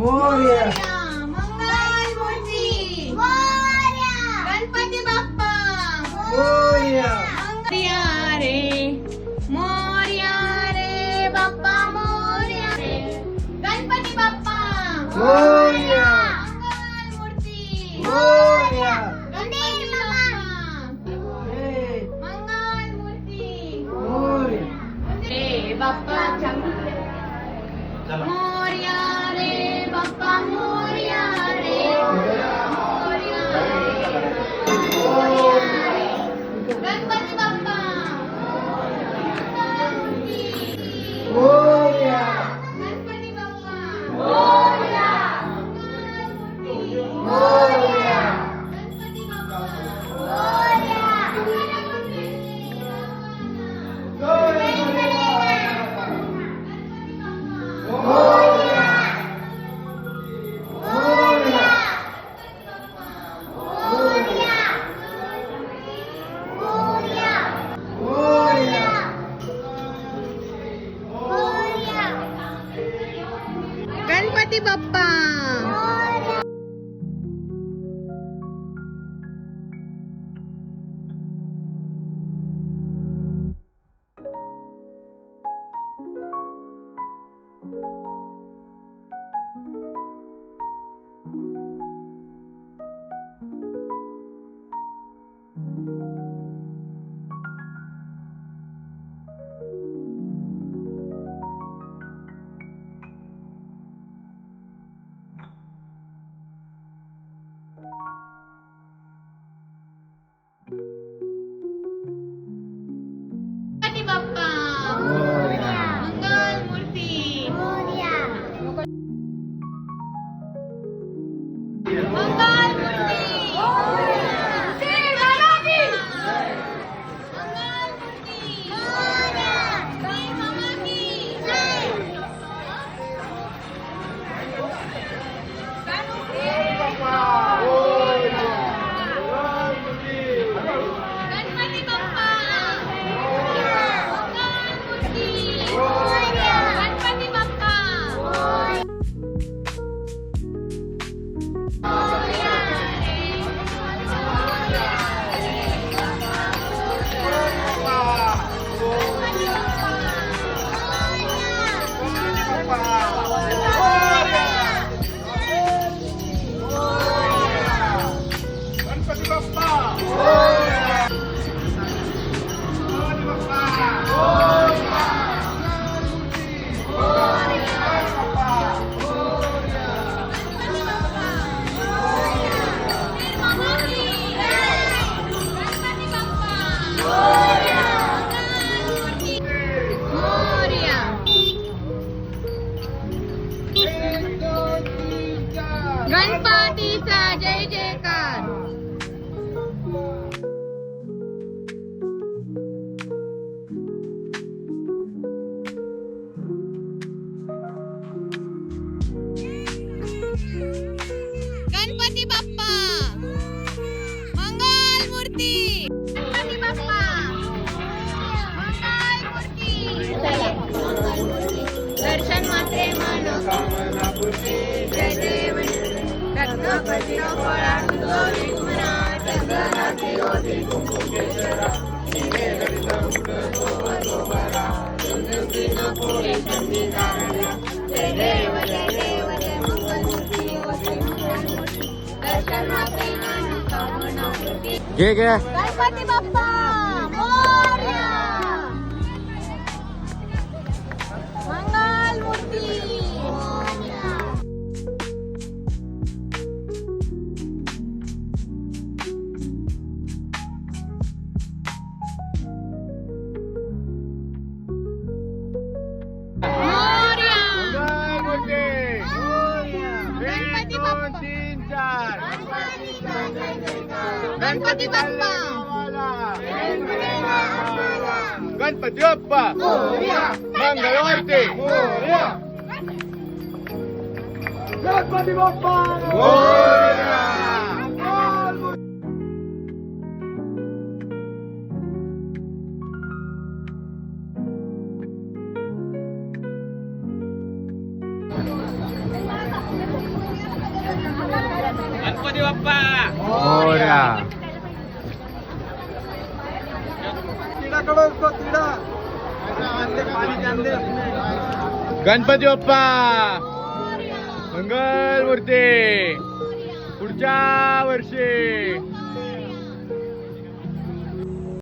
मोर्या. मंगल मूर्ती मोर्या. गणपती बाप्पा मोर्या मोर्या रे मोर्या रे बाप्पा मोर्या रे. गणपती बाप्पा. Pati. घे घे गणपती बाप्पा गणपती बाप्पा! गणपती बाप्पा! मंगळवार ते! गणपती बाप्पा! गणपती बाप्पा! मोर्या. गणपती बाप्पा! मंगल मूर्ती पुढच्या वर्षी!